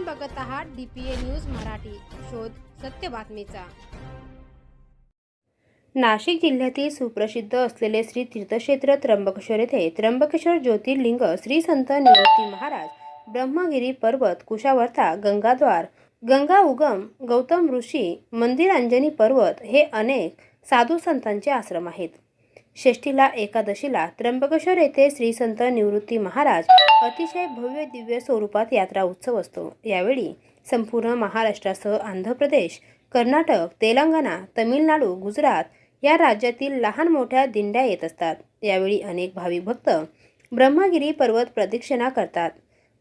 आपण बघत आहात डीपीए न्यूज मराठी. शोध सत्य बातमीचा. नाशिक जिल्ह्यातील सुप्रसिद्ध असलेले श्री तीर्थक्षेत्र त्र्यंबकेश्वर येथे त्र्यंबकेश्वर ज्योतिर्लिंग श्री संत निवृत्ती महाराज ब्रह्मगिरी पर्वत कुशावर्ता गंगाद्वार गंगा उगम गौतम ऋषी मंदिर अंजनी पर्वत हे अनेक साधू संतांचे आश्रम आहेत. षष्ठीला एकादशीला त्र्यंबकेश्वर येथे श्री संत निवृत्ती महाराज अतिशय भव्य दिव्य स्वरूपात यात्रा उत्सव असतो. यावेळी संपूर्ण महाराष्ट्रासह आंध्र प्रदेश कर्नाटक तेलंगणा तमिळनाडू गुजरात या राज्यातील लहान मोठ्या दिंड्या येत असतात. यावेळी अनेक भाविक भक्त ब्रह्मगिरी पर्वत प्रदक्षिणा करतात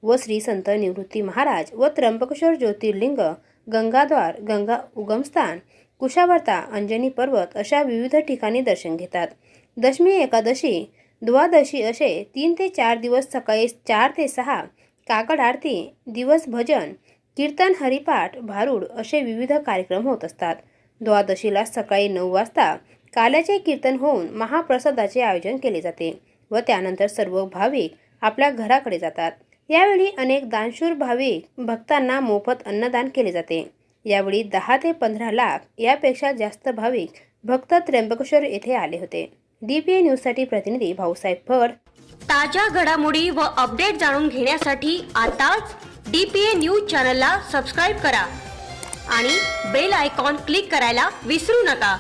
व श्री संत निवृत्ती महाराज व त्र्यंबकेश्वर ज्योतिर्लिंग गंगाद्वार गंगा उगमस्थान कुशावर्ता अंजनी पर्वत अशा विविध ठिकाणी दर्शन घेतात. दशमी एकादशी द्वादशी असे तीन ते चार दिवस सकाळी चार ते सहा काकड आरती दिवस भजन कीर्तन हरिपाठ भारूड असे विविध कार्यक्रम होत असतात. द्वादशीला सकाळी नऊ वाजता काल्याचे कीर्तन होऊन महाप्रसादाचे आयोजन केले जाते व त्यानंतर सर्व भाविक आपल्या घराकडे जातात. यावेळी अनेक दानशूर भाविक भक्तांना मोफत अन्नदान केले जाते. यावेळी दहा ते पंधरा लाख यापेक्षा जास्त भाविक भक्त त्र्यंबकेश्वर येथे आले होते. डीपीए न्यूजसाठी प्रतिनिधी भाऊसाहेब फड ताज्या घडामोडी व अपडेट जाणून घेण्यासाठी आताच डीपीए न्यूज चॅनलला सबस्क्राईब करा आणि बेल आयकॉन क्लिक करायला विसरू नका.